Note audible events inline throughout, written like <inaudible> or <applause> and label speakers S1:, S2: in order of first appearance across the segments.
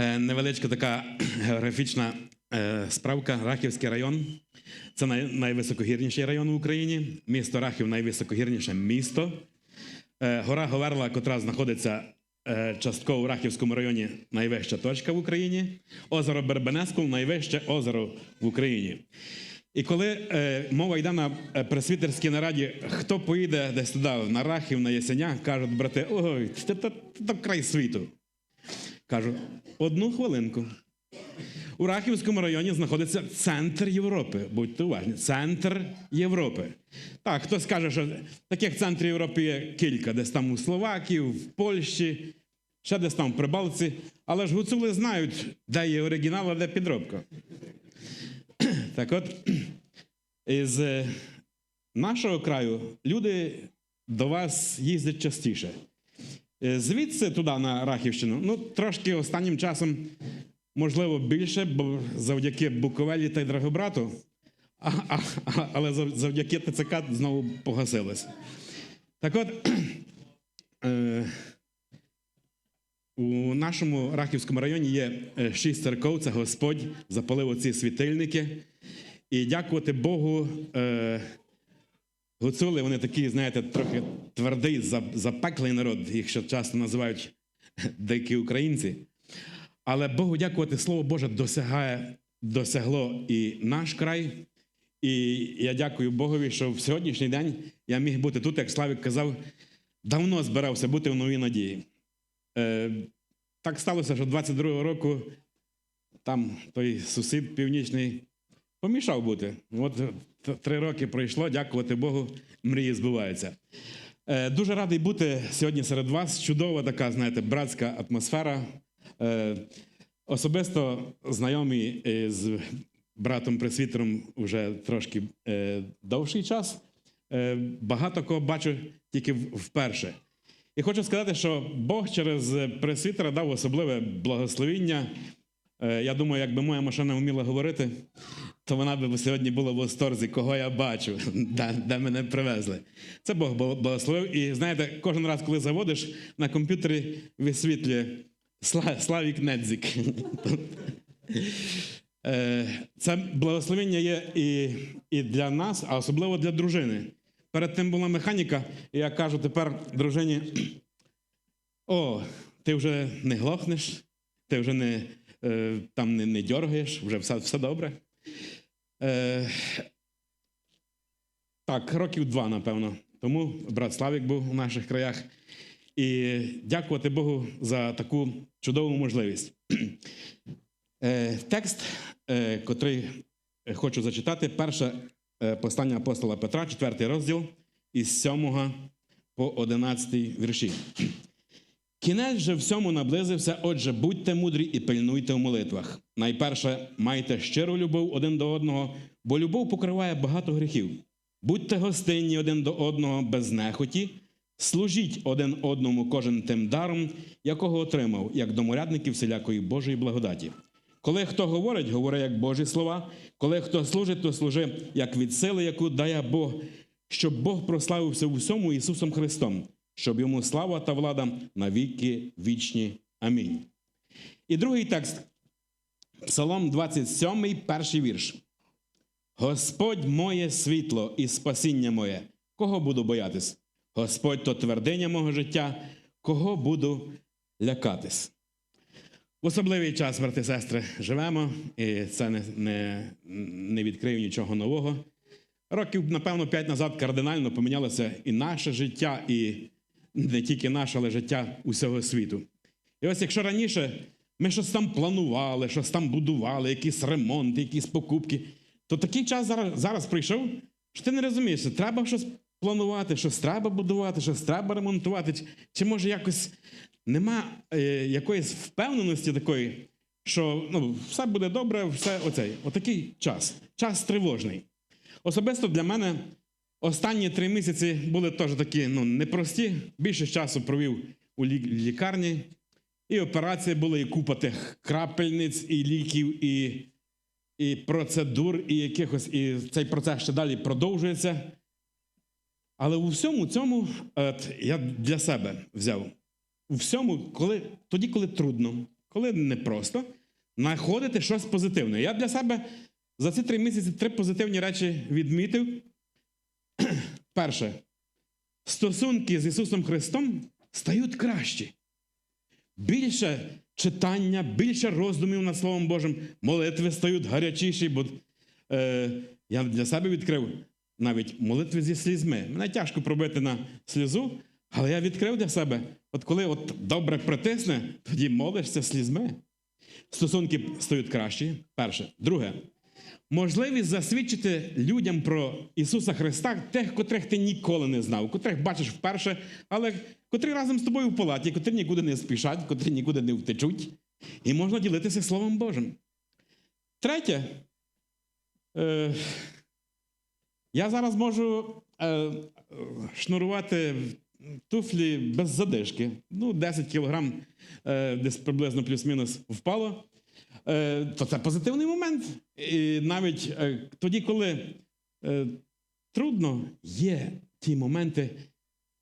S1: Е, Невеличка така <clears throat> географічна е, справка. Рахівський район це найвисокогірніший район в Україні. Місто Рахів найвисокогірніше місто. Е, Гора Говерла, котра знаходиться частково в Рахівському районі, найвища точка в Україні. Озеро Бербенескул найвище озеро в Україні. І коли мова йде на пресвітерській нараді, хто поїде десь туди, на Рахів, на Ясеня, кажуть брати, ой, це край світу. Кажу, одну хвилинку. У Рахівському районі знаходиться центр Європи. Будьте уважні, центр Європи. Так, хтось каже, що таких центрів Європи є кілька, десь там у Словакії, в Польщі, ще десь там в Прибалці. Але ж гуцули знають, де є оригінал, а де підробка. <clears throat> Так от, <clears throat> із е, нашого краю люди до вас їздять частіше. Е, Звідси туди, на Рахівщину, ну трошки останнім часом, можливо, більше, бо завдяки Буковелі та Драгобрату, а, а, а, але завдяки ТЦК знову погасилось. Так от, <clears throat> е, у нашому Рахівському районі є е, шість церков, це Господь запалив оці світильники. І дякувати Богу, е, гуцули, вони такі, знаєте, трохи твердий, запеклий народ, їх ще часто називають <laughs> дикі українці. Але Богу дякувати, Слово Боже досягає, досягло і наш край. І я дякую Богові, що в сьогоднішній день я міг бути тут, як Славік казав, давно збирався бути в новій надії. Е, так сталося, що 22-го року там той сусід північний помішав бути. От три роки пройшло, дякувати Богу, мрії збуваються. Е, дуже радий бути сьогодні серед вас. Чудова така, знаєте, братська атмосфера. Е, особисто знайомі е, з братом пресвітером вже трошки е, довший час. Е, багато кого бачу тільки вперше. І хочу сказати, що Бог через пресвітера дав особливе благословіння. Е, Я думаю, якби моя машина вміла говорити, то вона б сьогодні була в восторзі, кого я бачу, <laughs> де, де мене привезли. Це Бог благословив. І знаєте, кожен раз, коли заводиш, на комп'ютері висвітлює Славік Недзік. <laughs> Е, Це благословення є і, і для нас, а особливо для дружини. Перед тим була механіка, і я кажу тепер дружині: о, ти вже не глохнеш, ти вже не, е, там не, не дергаєш, вже все, все добре. Е, так, років два, напевно. Тому брат Славік був у наших краях. І дякувати Богу за таку чудову можливість. <clears throat> Е, Текст, е, котрий хочу зачитати, перше е, послання апостола Петра, 4 розділ, із 7 по 11 вірші. Кінець же всьому наблизився, отже, будьте мудрі і пильнуйте в молитвах. Найперше, майте щиру любов один до одного, бо любов покриває багато гріхів. Будьте гостинні один до одного без нехоті, служіть один одному кожен тим даром, якого отримав, як доморядники всілякої Божої благодаті. Коли хто говорить, говори як Божі слова, коли хто служить, то служи як від сили, яку дає Бог, щоб Бог прославився у всьому Ісусом Христом, щоб йому слава та влада на віки вічні. Амінь. І другий текст, Псалом 27, перший вірш. Господь моє світло і спасіння моє, кого буду боятись? Господь то твердиня мого життя, кого буду лякатись. В особливий час, брати сестри, живемо, і це не, не, не відкрию нічого нового. Років, напевно, п'ять назад кардинально помінялося і наше життя, і не тільки наше, але життя усього світу. І ось якщо раніше ми щось там планували, щось там будували, якісь ремонти, якісь покупки, то такий час зараз, зараз прийшов, що ти не розумієш, що треба щось планувати, щось треба будувати, щось треба ремонтувати. Чи, може якось нема е, якоїсь впевненості такої, що ну, все буде добре, все оцей. Отакий час. Час тривожний. Особисто для мене останні три місяці були теж такі ну, непрості. Більше часу провів у лікарні. І операції були, і купа тих крапельниць, і ліків, і, і процедур, і якихось, і цей процес ще далі продовжується. Але у всьому цьому от, я для себе взяв. У всьому, коли, тоді, коли трудно, коли непросто, знаходити щось позитивне. Я для себе за ці три місяці три позитивні речі відмітив. <clears throat> Перше, стосунки з Ісусом Христом стають кращі. Більше читання, більше роздумів над Словом Божим, молитви стають гарячіші, бо е, я для себе відкрив навіть молитви зі слізьми. Мене тяжко пробити на слізу, але я відкрив для себе, от коли от добре притисне, тоді молишся слізьми. Стосунки стають кращі. Перше. Друге. Можливість засвідчити людям про Ісуса Христа, тих, котрих ти ніколи не знав, котрих бачиш вперше, але котрі разом з тобою в палаті, котрі нікуди не спішать, котрі нікуди не втечуть. І можна ділитися Словом Божим. Третє. Е, я зараз можу е, шнурувати туфлі без задишки. Ну, 10 кілограм е, десь приблизно плюс-мінус впало. Е, то це позитивний момент. І навіть е, тоді, коли е, трудно, є ті моменти,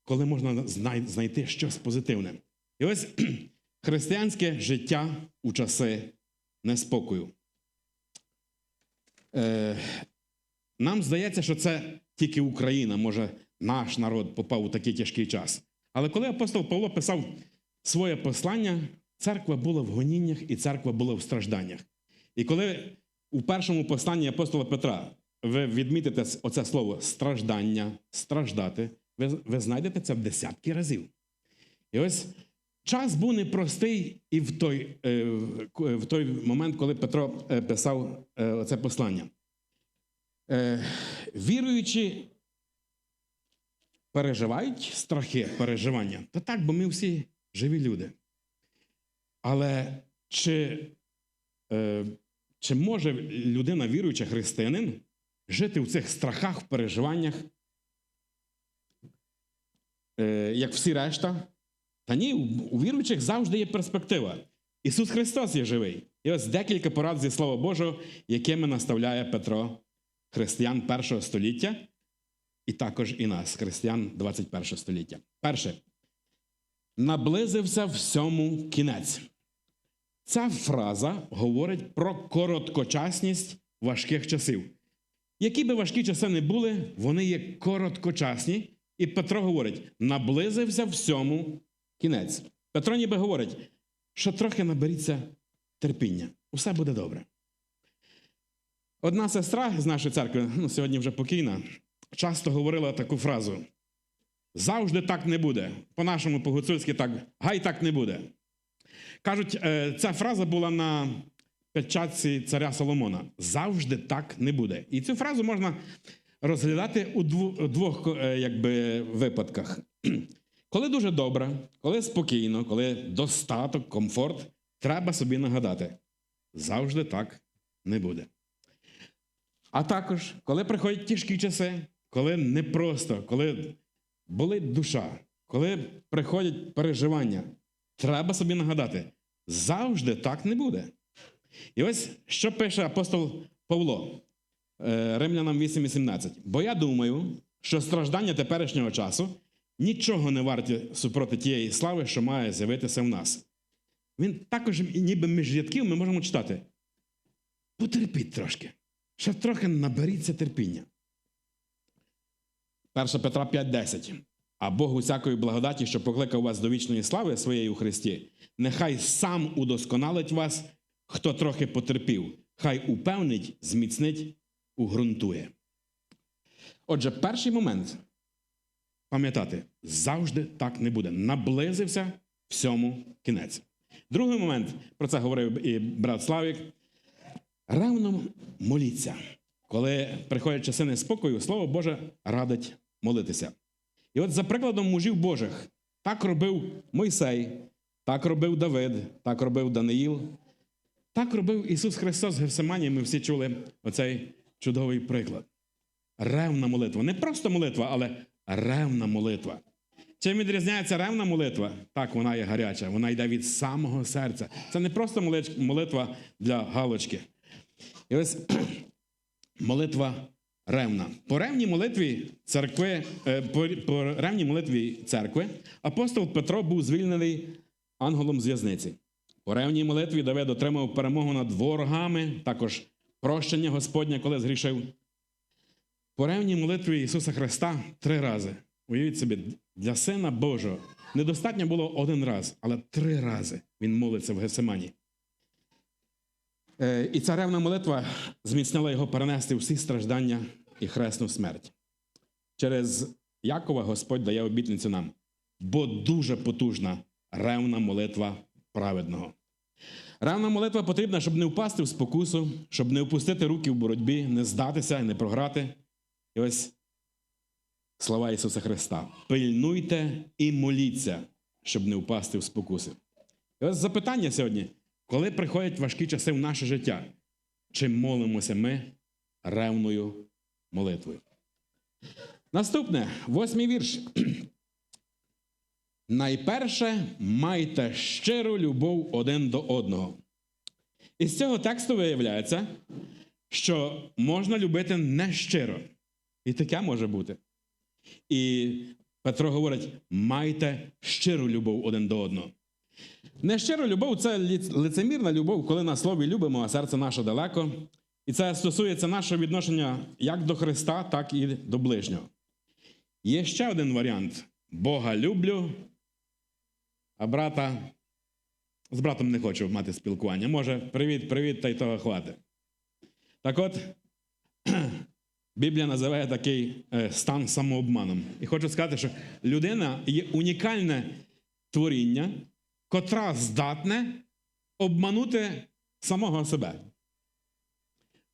S1: коли можна знайти щось позитивне. І ось <clears throat> християнське життя у часи неспокою. Нам здається, що це тільки Україна, може, наш народ попав у такий тяжкий час. Але коли апостол Павло писав своє послання, церква була в гоніннях і церква була в стражданнях. І коли у першому посланні апостола Петра ви відмітите оце слово страждання, страждати, ви, ви знайдете це в десятки разів. І ось час був непростий і в той, е, в- в той момент, коли Петро е, писав е, це послання. Е, Віруючі переживають страхи, переживання. Та так, бо ми всі живі люди. Але чи, е, чи може людина, віруюча християнин, жити в цих страхах, переживаннях, е, як всі решта? Та ні, у віруючих завжди є перспектива. Ісус Христос є живий. І ось декілька порад зі Слова Божого, якими наставляє Петро християн першого століття, і також і нас, християн 21 століття. Перше. Наблизився всьому кінець. Ця фраза говорить про короткочасність важких часів. Які би важкі часи не були, вони є короткочасні. І Петро говорить: наблизився всьому кінець. Петро ніби говорить, що трохи наберіться терпіння. Усе буде добре. Одна сестра з нашої церкви, ну, сьогодні вже покійна, часто говорила таку фразу: завжди так не буде. По-нашому, по-гуцульськи так, гай так не буде. Кажуть, е, ця фраза була на печатці царя Соломона. Завжди так не буде. І цю фразу можна розглядати у двох е, якби, випадках. <clears throat> Коли дуже добре, коли спокійно, коли достаток, комфорт, треба собі нагадати: завжди так не буде. А також, коли приходять тяжкі часи, коли непросто, коли болить душа, коли приходять переживання, треба собі нагадати, завжди так не буде. І ось що пише апостол Павло е, Римлянам 8.18. Бо я думаю, що страждання теперішнього часу нічого не варті супроти тієї слави, що має з'явитися в нас. Він також, ніби між рядків, ми можемо читати. Потерпіть трошки. Ще трохи наберіться терпіння. 1 Петра 5:10. А Бог усякої благодаті, що покликав вас до вічної слави своєї у Христі, нехай сам удосконалить вас, хто трохи потерпів, хай упевнить, зміцнить, угрунтує. Отже, перший момент пам'ятати, завжди так не буде. Наблизився всьому кінець. Другий момент, про це говорив і брат Славік. Ревно моліться. Коли приходять часи неспокою, Слово Боже радить молитися. І от за прикладом мужів Божих, так робив Мойсей, так робив Давид, так робив Даниїл, так робив Ісус Христос в Гефсимані. Ми всі чули оцей чудовий приклад. Ревна молитва. Не просто молитва, але ревна молитва. Чим відрізняється ревна молитва? Так, вона є гаряча, вона йде від самого серця. Це не просто молитва для галочки. І ось <clears throat> молитва ревна. По ревній молитві церкви, е, по, по ревній молитві церкви апостол Петро був звільнений ангелом з в'язниці. У ревній молитві Давид отримав перемогу над ворогами, також прощення Господня, коли згрішив. По ревній молитві Ісуса Христа три рази. Уявіть собі, для Сина Божого недостатньо було один раз, але три рази Він молиться в Гесимані. Е, І ця ревна молитва зміцняла його перенести всі страждання і хресну смерть. Через Якова Господь дає обітницю нам, бо дуже потужна ревна молитва праведного. Ревна молитва потрібна, щоб не впасти в спокусу, щоб не опустити руки в боротьбі, не здатися і не програти. І ось слова Ісуса Христа. Пильнуйте і моліться, щоб не впасти в спокуси. І ось запитання сьогодні: коли приходять важкі часи в наше життя, чи молимося ми ревною молитвою? Наступне, восьмий вірш. Найперше майте щиру любов один до одного. Із цього тексту виявляється, що можна любити нещиро. І таке може бути. І Петро говорить: майте щиру любов один до одного. Нещира любов це лицемірна любов, коли на слові любимо, а серце наше далеко. І це стосується нашого відношення як до Христа, так і до ближнього. Є ще один варіант: Бога люблю, а брата з братом не хочу мати спілкування. Може, привіт, привіт, та й того хватить. Так от, <clears throat> Біблія називає такий е, стан самообманом. І хочу сказати, що людина є унікальне творіння, котра здатне обманути самого себе.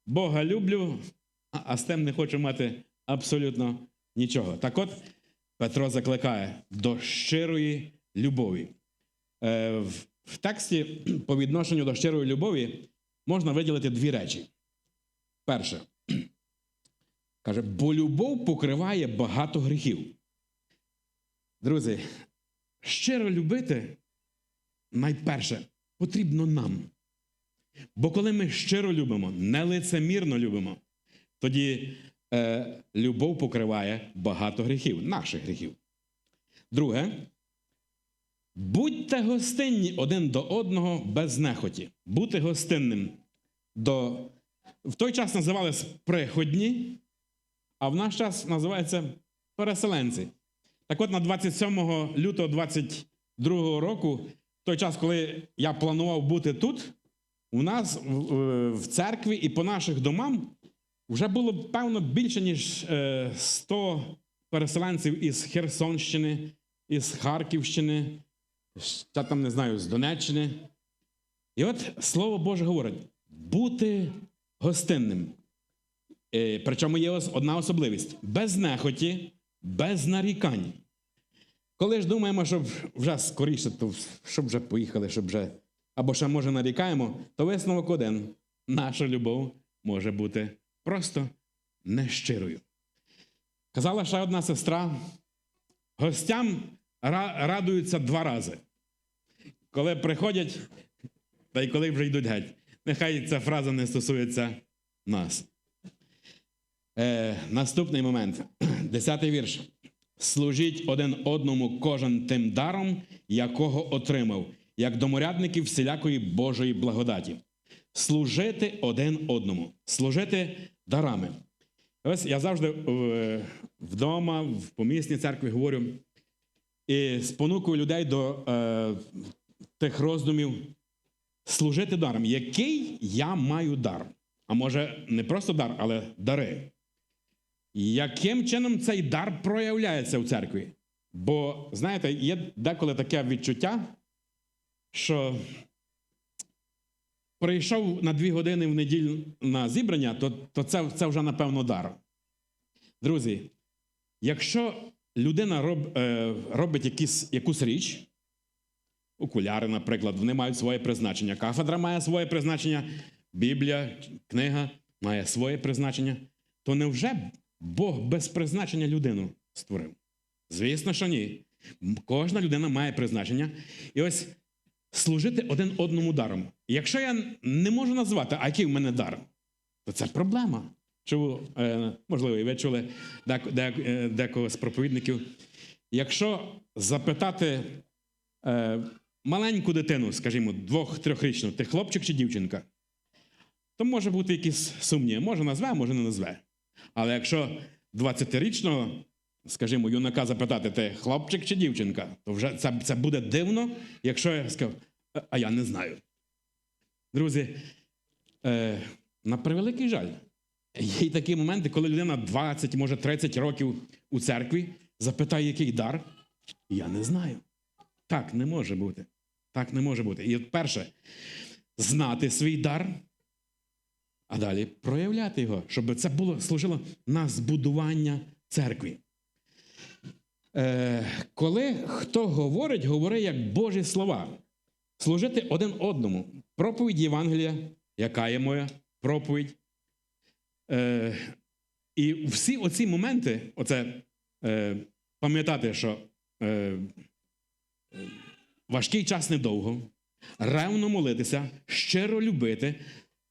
S1: Бога люблю, а- з тим не хочу мати абсолютно нічого. Так от, Петро закликає до щирої любові. Е, в тексті по відношенню до щирої любові можна виділити дві речі. Перше, каже, бо любов покриває багато гріхів. Друзі, щиро любити найперше потрібно нам. Бо коли ми щиро любимо, нелицемірно любимо, тоді е, любов покриває багато гріхів, наших гріхів. Друге, будьте гостинні один до одного без нехоті. Бути гостинним до. В той час називались приходні, а в наш час називається переселенці. Так от на 27 лютого 22 року, той час, коли я планував бути тут, у нас в, е, церкві і по наших домам вже було певно більше, ніж е, 100 переселенців із Херсонщини, із Харківщини, ще там не знаю, з Донеччини. І от Слово Боже говорить: бути гостинним. Е, Причому є одна особливість: без нехоті, без нарікань. Коли ж думаємо, щоб вже скоріше, то щоб вже поїхали, щоб вже. Або ще може нарікаємо, то висновок один. Наша любов може бути просто нещирою. Казала ще одна сестра: гостям радуються два рази. Коли приходять, та й коли вже йдуть геть. Нехай ця фраза не стосується нас. Е, наступний момент. Десятий вірш. Служіть один одному кожен тим даром, якого отримав, як доморядники всілякої Божої благодаті. Служити один одному, служити дарами. Ось я завжди е, вдома, в помісній церкві говорю і спонукую людей до е, тих роздумів служити даром. Який я маю дар? А може, не просто дар, але дари. Яким чином цей дар проявляється в церкві? Бо, знаєте, є деколи таке відчуття, що прийшов на дві години в неділю на зібрання, то, то це, це вже, напевно, дар. Друзі, якщо людина роб, е, робить якісь, якусь річ, окуляри, наприклад, вони мають своє призначення, кафедра має своє призначення, Біблія, книга має своє призначення, то невже Бог без призначення людину створив? Звісно, що ні. Кожна людина має призначення. І ось служити один одному даром. Якщо я не можу назвати, а який в мене дар, то це проблема. Чув, е, можливо, і ви чули е, декого з проповідників. Якщо запитати, е, маленьку дитину, скажімо, двох-трьохрічну, ти хлопчик чи дівчинка, то може бути якісь сумніви. Може назве, може не назве. Але якщо 20-річного, скажімо, юнака запитати, ти хлопчик чи дівчинка, то вже це, це буде дивно, якщо я скажу, «А- а я не знаю. Друзі, е, на превеликий жаль, є й такі моменти, коли людина 20, може 30 років у церкві запитає, який дар, я не знаю. Так не може бути. Так не може бути. І перше, знати свій дар, а далі проявляти його, щоб це було служило на збудування церкви. Е, коли хто говорить, говори як Божі слова. Служити один одному. Проповідь Євангелія, яка є моя проповідь. Е, і всі оці моменти, оце е, пам'ятати, що е, важкий час недовго, ревно молитися, щиро любити,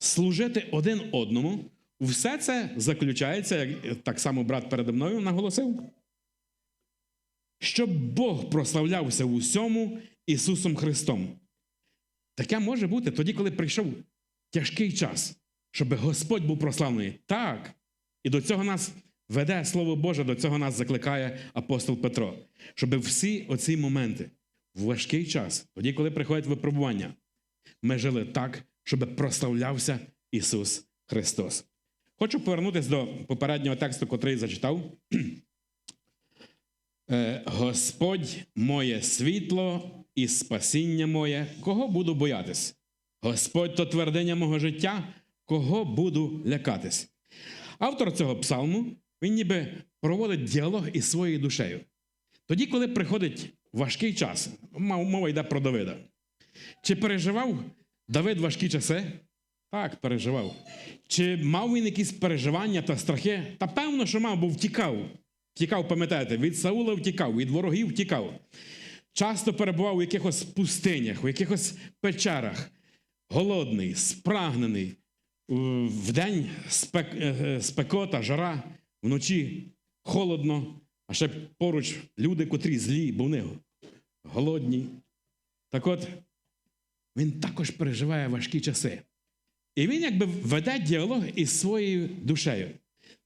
S1: служити один одному. Все це заключається, як так само брат передо мною наголосив, щоб Бог прославлявся в усьому Ісусом Христом. Таке може бути тоді, коли прийшов тяжкий час, щоб Господь був прославлений. Так. І до цього нас веде Слово Боже, до цього нас закликає апостол Петро. Щоб всі оці моменти в важкий час, тоді, коли приходять випробування, ми жили так, щоб прославлявся Ісус Христос. Хочу повернутися до попереднього тексту, котрий зачитав. <clears throat> Е, Господь моє світло і спасіння моє, кого буду боятись? Господь то твердиня мого життя, кого буду лякатись. Автор цього псалму, він ніби проводить діалог із своєю душею. Тоді, коли приходить важкий час, мова йде про Давида. Чи переживав Давид важкі часи? Так, переживав. Чи мав він якісь переживання та страхи? Та певно, що мав, бо втікав. Втікав, пам'ятаєте, від Саула втікав, від ворогів втікав. Часто перебував у якихось пустинях, у якихось печерах, голодний, спрагнений. Вдень спек, е, е, спекота, жара, вночі холодно, а ще поруч люди, котрі злі, бо вони голодні. Так от, він також переживає важкі часи. І він якби веде діалог із своєю душею.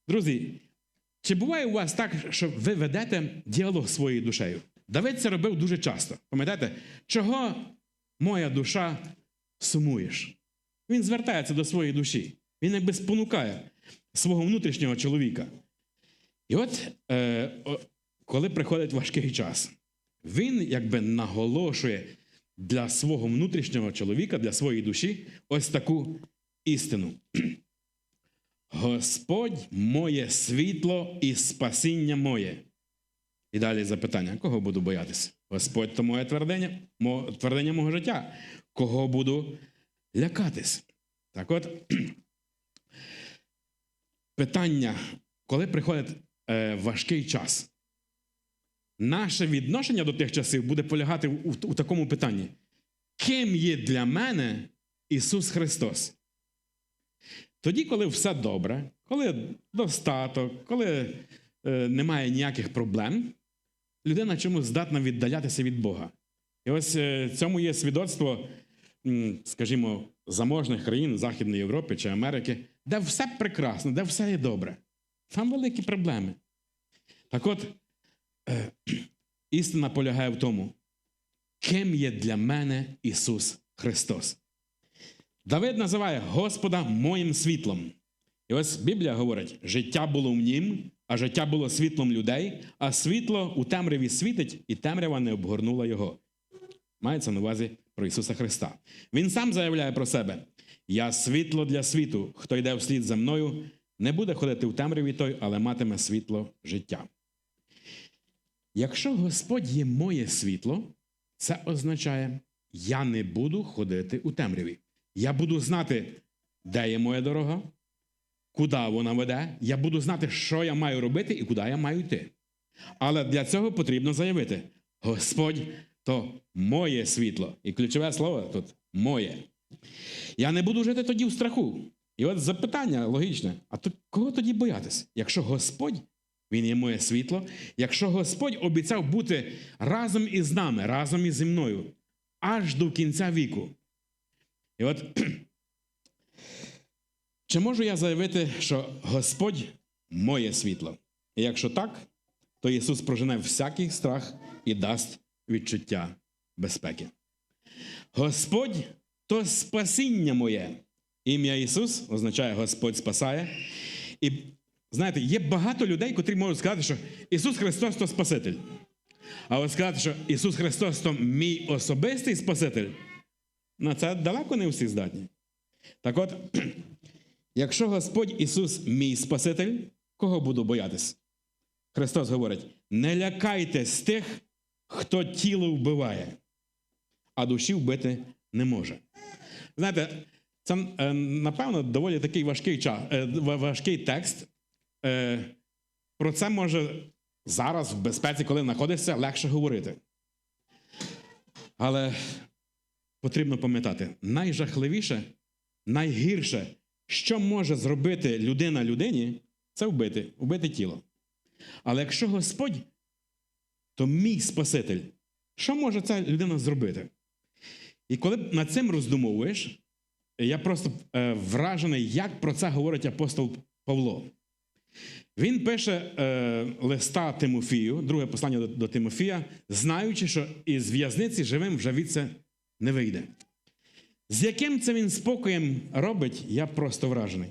S1: Друзі, чи буває у вас так, що ви ведете діалог з своєю душею? Давид це робив дуже часто. Пам'ятаєте, чого моя душа сумуєш? Він звертається до своєї душі. Він якби спонукає свого внутрішнього чоловіка. І от е, коли приходить важкий час, він якби наголошує для свого внутрішнього чоловіка, для своєї душі, ось таку істину. Господь моє світло і спасіння моє. І далі запитання: кого буду боятися? Господь то моє твердення, мо, твердення мого життя. Кого буду лякатись? Так от, <clears throat> питання, коли приходить е, важкий час, наше відношення до тих часів буде полягати у, у такому питанні: ким є для мене Ісус Христос? Тоді, коли все добре, коли достаток, коли е, немає ніяких проблем, людина чомусь здатна віддалятися від Бога. І ось е, цьому є свідоцтво, скажімо, заможних країн Західної Європи чи Америки, де все прекрасно, де все є добре. Там великі проблеми. Так от, <clears throat> істина полягає в тому, ким є для мене Ісус Христос. Давид називає Господа моїм світлом. І ось Біблія говорить: життя було в нім, а життя було світлом людей, а світло у темряві світить, і темрява не обгорнула його. Мається на увазі про Ісуса Христа. Він сам заявляє про себе: Я світло для світу. Хто йде вслід за мною, не буде ходити в темряві той, але матиме світло життя. Якщо Господь є моє світло, це означає, я не буду ходити у темряві. Я буду знати, де є моя дорога, куди вона веде. Я буду знати, що я маю робити і куди я маю йти. Але для цього потрібно заявити: Господь то моє світло. І ключове слово тут моє. Я не буду жити тоді в страху. І от запитання логічне: а то кого тоді боятись? Якщо Господь, Він є моє світло, якщо Господь обіцяв бути разом із нами, разом із зі мною, аж до кінця віку. І от <clears throat> чи можу я заявити, що Господь моє світло? І якщо так, то Ісус прожене всякий страх і дасть відчуття безпеки. Господь то спасіння моє. Ім'я Ісус означає Господь спасає. І знаєте, є багато людей, котрі можуть сказати, що Ісус Христос то Спаситель. А от сказати, що Ісус Христос то мій особистий Спаситель, на це далеко не всі здатні. Так от, <clears throat> якщо Господь Ісус мій Спаситель, кого буду боятись? Христос говорить: не лякайтесь тих, хто тіло вбиває, а душі вбити не може. Знаєте, це, е, напевно, доволі такий важкий, е, важкий текст. Е, Про це може зараз, в безпеці, коли знаходишся, легше говорити. Але потрібно пам'ятати, найжахливіше, найгірше, що може зробити людина людині, це вбити, вбити тіло. Але якщо Господь, то мій Спаситель, що може ця людина зробити? І коли над цим роздумовуєш, я просто е, вражений, як про це говорить апостол Павло. Він пише е, листа Тимофію, друге послання до, до Тимофія, знаючи, що із в'язниці живим вже від це не вийде. З яким це він спокоєм робить, я просто вражений.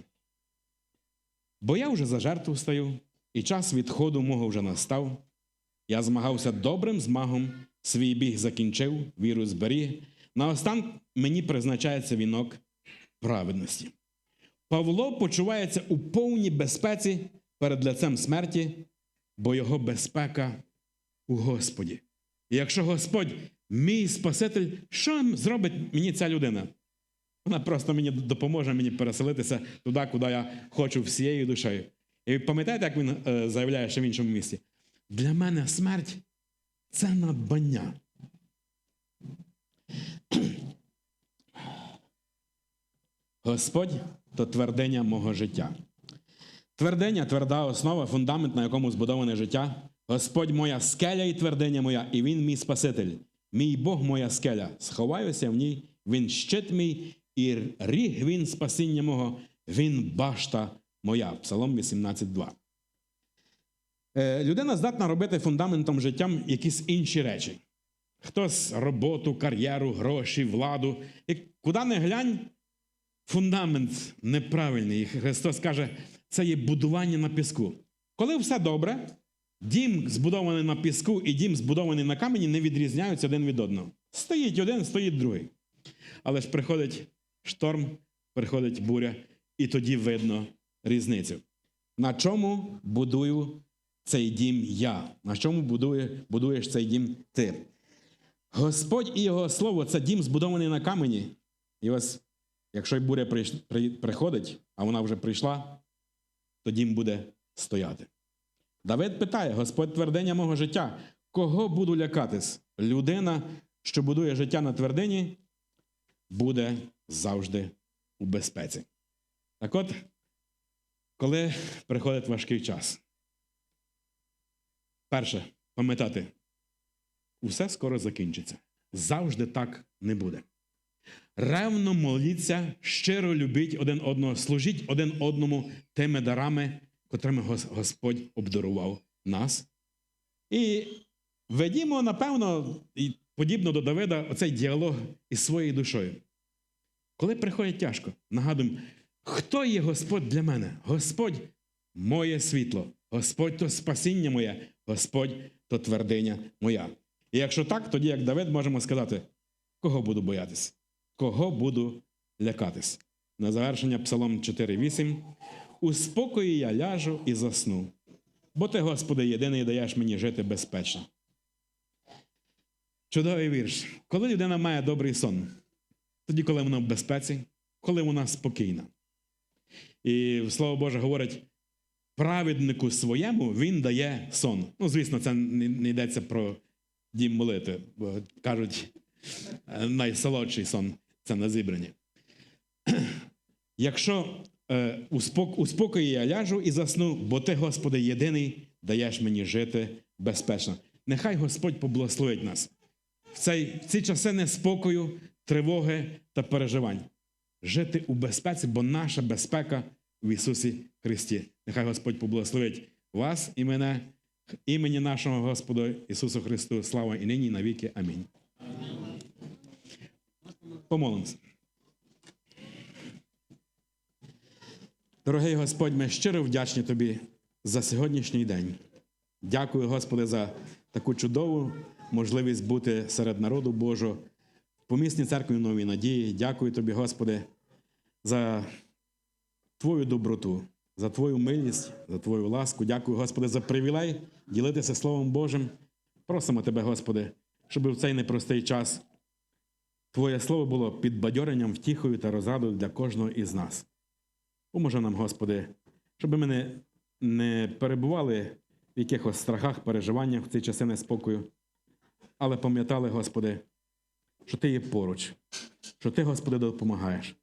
S1: Бо я вже за жертву стаю, і час відходу мого вже настав. Я змагався добрим змагом, свій біг закінчив, віру зберіг. Наостан мені призначається вінок праведності. Павло почувається у повній безпеці перед лицем смерті, бо його безпека у Господі. І якщо Господь мій Спаситель, що зробить мені ця людина? Вона просто мені допоможе мені переселитися туди, куди я хочу всією душею. І пам'ятаєте, як він е, заявляє ще в іншому місці? Для мене смерть це надбання. Господь то твердиня мого життя. Твердиня, тверда основа, фундамент, на якому збудоване життя. Господь моя скеля і твердиня моя, і Він мій Спаситель. Мій Бог моя скеля. Сховаюся в ній, Він щит мій, і ріг він спасіння мого, Він башта моя. Псалом 18.2. Е, Людина здатна робити фундаментом життям якісь інші речі. Хтось роботу, кар'єру, гроші, владу. І куди не глянь, фундамент неправильний. Христос каже, це є будування на піску. Коли все добре, дім збудований на піску і дім збудований на камені не відрізняються один від одного. Стоїть один, стоїть другий. Але ж приходить шторм, приходить буря, і тоді видно різницю. На чому будую цей дім я? На чому будує, будуєш цей дім ти? Господь і Його слово це дім збудований на камені. І ось, якщо буря приходить, а вона вже прийшла, то дім буде стояти. Давид питає: Господь твердиня мого життя, кого буду лякатись? Людина, що будує життя на твердині, буде завжди у безпеці. Так от, коли приходить важкий час, перше, пам'ятати, усе скоро закінчиться. Завжди так не буде. Ревно моліться, щиро любіть один одного, служіть один одному тими дарами, котрими Господь обдарував нас. І ведімо, напевно, і подібно до Давида, оцей діалог із своєю душою. Коли приходить тяжко, нагадуємо, хто є Господь для мене? Господь моє світло, Господь то спасіння моє, Господь то твердиня моя. І якщо так, тоді, як Давид, можемо сказати, кого буду боятись? Кого буду лякатись? На завершення Псалом 4.8. У спокої я ляжу і засну, бо ти, Господи, єдиний даєш мені жити безпечно. Чудовий вірш. Коли людина має добрий сон, тоді, коли вона в безпеці, коли вона спокійна. І Слово Боже говорить, праведнику своєму він дає сон. Ну, звісно, це не йдеться про дім молити, бо кажуть, е, найсолодший сон це на зібранні. <clears throat> Якщо е, у спокої я ляжу і засну, бо ти, Господи, єдиний даєш мені жити безпечно. Нехай Господь поблагословить нас. в, цей, в ці часи неспокою, тривоги та переживань. Жити у безпеці, бо наша безпека в Ісусі Христі. Нехай Господь поблагословить вас і мене, імені нашого Господа Ісусу Христу. Слава і нині, і навіки. Амінь. Помолимося. Дорогий Господь, ми щиро вдячні Тобі за сьогоднішній день. Дякую, Господи, за таку чудову можливість бути серед народу Божого в помісній церкві новій надії. Дякую Тобі, Господи, за Твою доброту, за Твою милість, за Твою ласку. Дякую, Господи, за привілей ділитися Словом Божим. Просимо Тебе, Господи, щоб в цей непростий час Твоє слово було підбадьоренням, втіхою та розрадою для кожного із нас. Поможи нам, Господи, щоб ми не, не перебували в якихось страхах, переживаннях в ці часи неспокою, але пам'ятали, Господи, що Ти є поруч, що Ти, Господи, допомагаєш.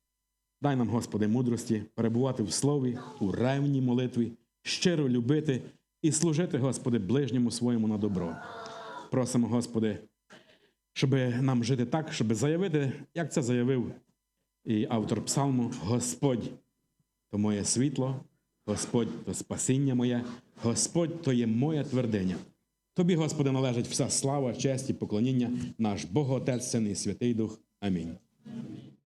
S1: Дай нам, Господи, мудрості перебувати в слові, у ревній молитві, щиро любити і служити, Господи, ближньому своєму на добро. Просимо, Господи, щоб нам жити так, щоб заявити, як це заявив і автор псалму, Господь то моє світло, Господь то спасіння моє, Господь то є моя твердиня. Тобі, Господи, належить вся слава, честь і поклоніння, наш Бог, Отець, Син і Святий Дух. Амінь.